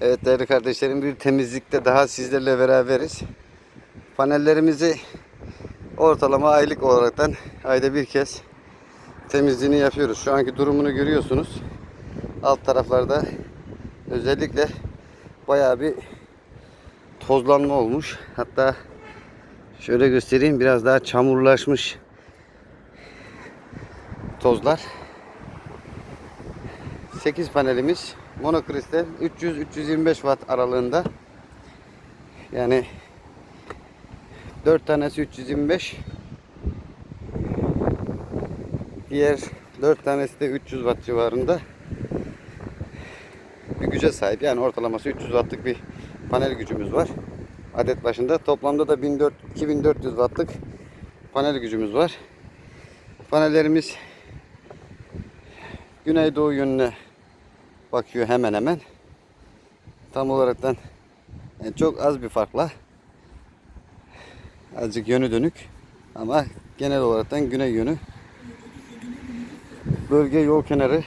Evet değerli kardeşlerim bir temizlikte daha sizlerle beraberiz. Panellerimizi ortalama aylık olaraktan ayda bir kez temizliğini yapıyoruz. Şu anki durumunu görüyorsunuz. Alt taraflarda özellikle bayağı bir tozlanma olmuş. Hatta şöyle göstereyim biraz daha çamurlaşmış tozlar. 8 panelimiz monokristal 300-325 watt aralığında. Yani 4 tanesi 325 diğer 4 tanesi de 300 watt civarında bir güce sahip. Yani ortalaması 300 wattlık bir panel gücümüz var. Adet başında toplamda da 1400 2400 wattlık panel gücümüz var. Panellerimiz güneydoğu yönüne bakıyor hemen hemen. Tam olaraktan yani çok az bir farkla azıcık yönü dönük ama genel olaraktan güney yönü. Bölge yol kenarı.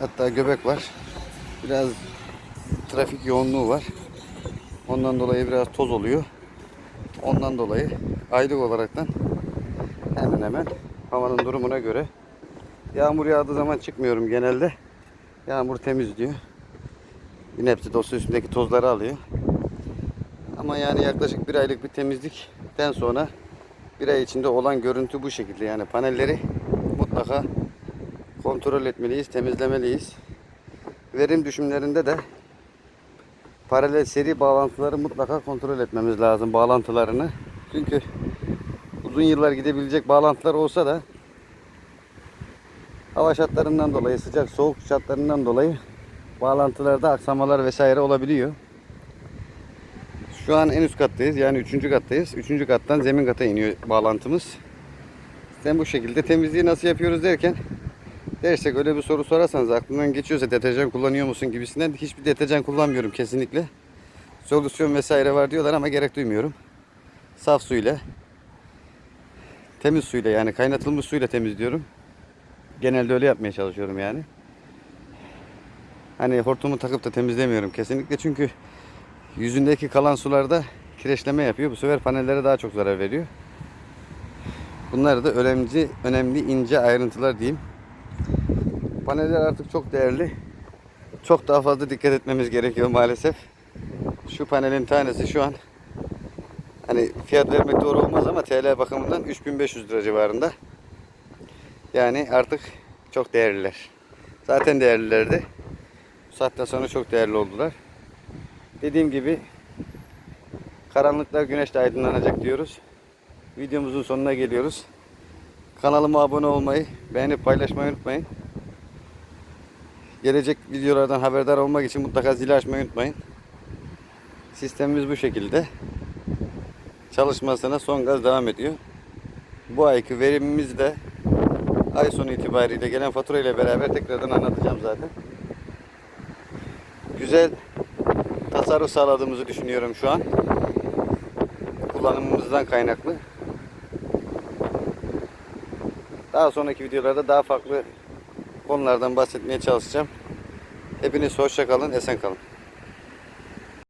Hatta göbek var. Biraz trafik yoğunluğu var. Ondan dolayı biraz toz oluyor. Ondan dolayı aylık olaraktan hemen hemen havanın durumuna göre Yağmur yağdığı zaman çıkmıyorum genelde. Yağmur temizliyor. Yine hepsi dosya üstündeki tozları alıyor. Ama yani yaklaşık bir aylık bir temizlikten sonra bir ay içinde olan görüntü bu şekilde. Yani panelleri mutlaka kontrol etmeliyiz, temizlemeliyiz. Verim düşümlerinde de paralel seri bağlantıları mutlaka kontrol etmemiz lazım bağlantılarını. Çünkü uzun yıllar gidebilecek bağlantılar olsa da hava şartlarından dolayı, sıcak soğuk şartlarından dolayı bağlantılarda aksamalar vesaire olabiliyor. Şu an en üst kattayız. Yani üçüncü kattayız. Üçüncü kattan zemin kata iniyor bağlantımız. Sen bu şekilde temizliği nasıl yapıyoruz derken dersek öyle bir soru sorarsanız aklından geçiyorsa deterjan kullanıyor musun gibisinden hiçbir deterjan kullanmıyorum kesinlikle. Solüsyon vesaire var diyorlar ama gerek duymuyorum. Saf suyla temiz suyla yani kaynatılmış suyla temizliyorum. Genelde öyle yapmaya çalışıyorum yani. Hani hortumu takıp da temizlemiyorum kesinlikle çünkü yüzündeki kalan sularda kireçleme yapıyor. Bu sefer panellere daha çok zarar veriyor. Bunlar da önemli, önemli ince ayrıntılar diyeyim. Paneller artık çok değerli. Çok daha fazla dikkat etmemiz gerekiyor maalesef. Şu panelin tanesi şu an hani fiyat vermek doğru olmaz ama TL bakımından 3500 lira civarında. Yani artık çok değerliler. Zaten değerlilerdi. Bu saatten sonra çok değerli oldular. Dediğim gibi karanlıklar güneşle aydınlanacak diyoruz. Videomuzun sonuna geliyoruz. Kanalıma abone olmayı, beğenip paylaşmayı unutmayın. Gelecek videolardan haberdar olmak için mutlaka zili açmayı unutmayın. Sistemimiz bu şekilde. Çalışmasına son gaz devam ediyor. Bu ayki verimimiz de ay sonu itibariyle gelen fatura ile beraber tekrardan anlatacağım zaten. Güzel tasarruf sağladığımızı düşünüyorum şu an. Kullanımımızdan kaynaklı. Daha sonraki videolarda daha farklı konulardan bahsetmeye çalışacağım. Hepiniz hoşça kalın, esen kalın.